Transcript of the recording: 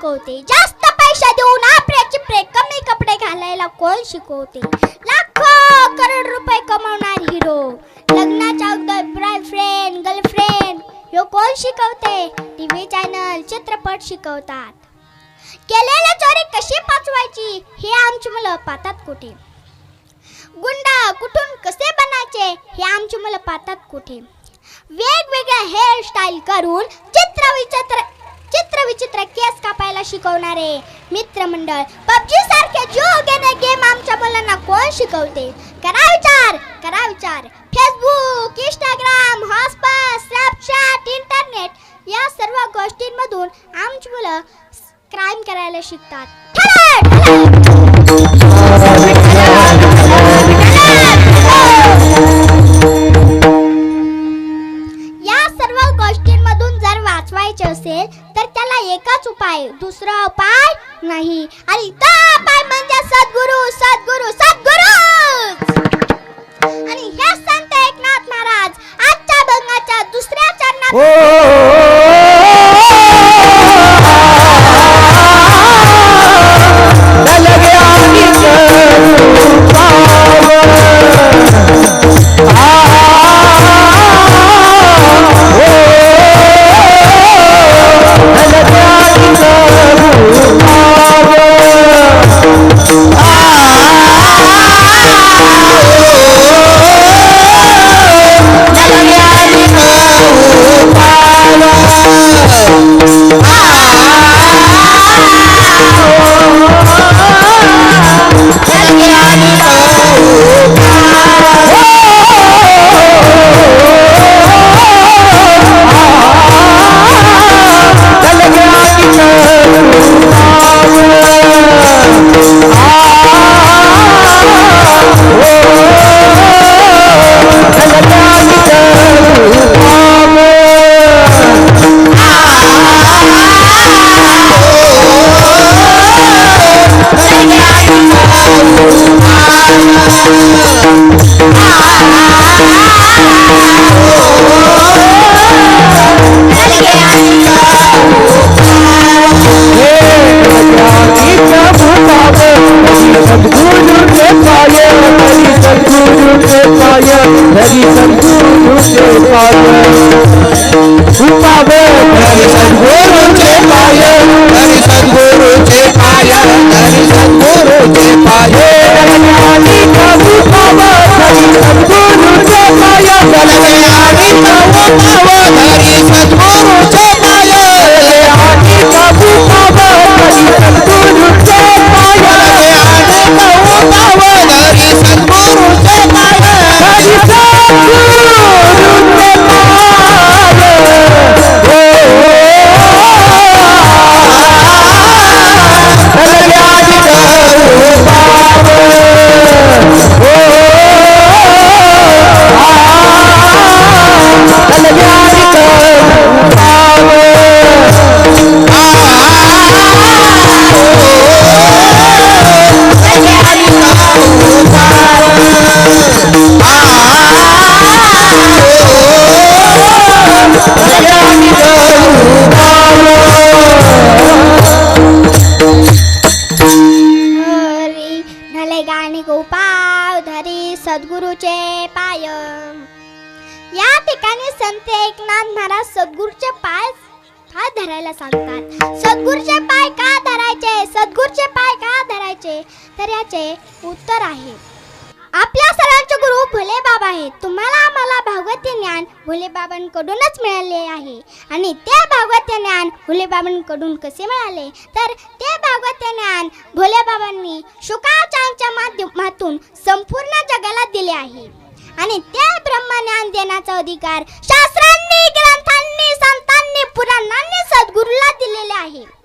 शिकवते. जास्त पैसे देऊन आपले प्रे कमी कपडे घालायला कोण शिकवते? लाखो करोड रुपये कमावणार हिरो लग्नाच्या अगोदर बॉयफ्रेंड गर्लफ्रेंड ह्यो कोण शिकवते? टीव्ही चॅनल चित्रपट शिकवतात. केलेल्या चोरी कशी पाचवायची? हे आमची मुलं पाहतात कुठे? गुंडा कुठून कसे बनायचे? हे आमची मुलं पाहतात कुठे? वेगवेगळ्या हेअरस्टाईल करून चित्र विचित्र चित्र विचित्र केस कापायला शिकवणारे मित्रमंडळ पबजी सारखे जीव गेम आमच्या मुलांना कोण शिकवते? करा विचार करा विचार. Facebook Instagram hotspot Snapchat internet या सर्व गोष्टींमधून आमची मुलं क्राईम करायला शिकतात. असेल तर त्याला एकाच उपाय दुसरा उपाय नाही. आणि तो उपाय म्हणजे सद्गुरु सद्गुरु सद्गुरु पाय उपावे हरी सद्गुरु के पाय सद्गुरूचे पाय. या ठिकाणी संत एकनाथ महाराज सद्गुरूचे पाय का धरायला सांगतात? सद्गुरूचे पाय का धरायचे? सद्गुरूचे पाय का धरायचे? तर याचे उत्तर आहे. आपल्या भोले बाबा आहेत. तुम्हाला आम्हाला भागवती ज्ञान भोले बाबांकडूनच मिळाले आहे. आणि ते भागवत ज्ञान भोले बाबांकडून कसे मिळाले? तर ते भागवत ज्ञान भोले बाबांनी शुकाचांच्या माध्यमातून संपूर्ण जगाला दिले आहे. आणि ते ब्रह्मज्ञान देण्याचा अधिकार शास्त्रांनी ग्रंथांनी संतांनी पुराणांनी सद्गुरूला दिलेले आहे.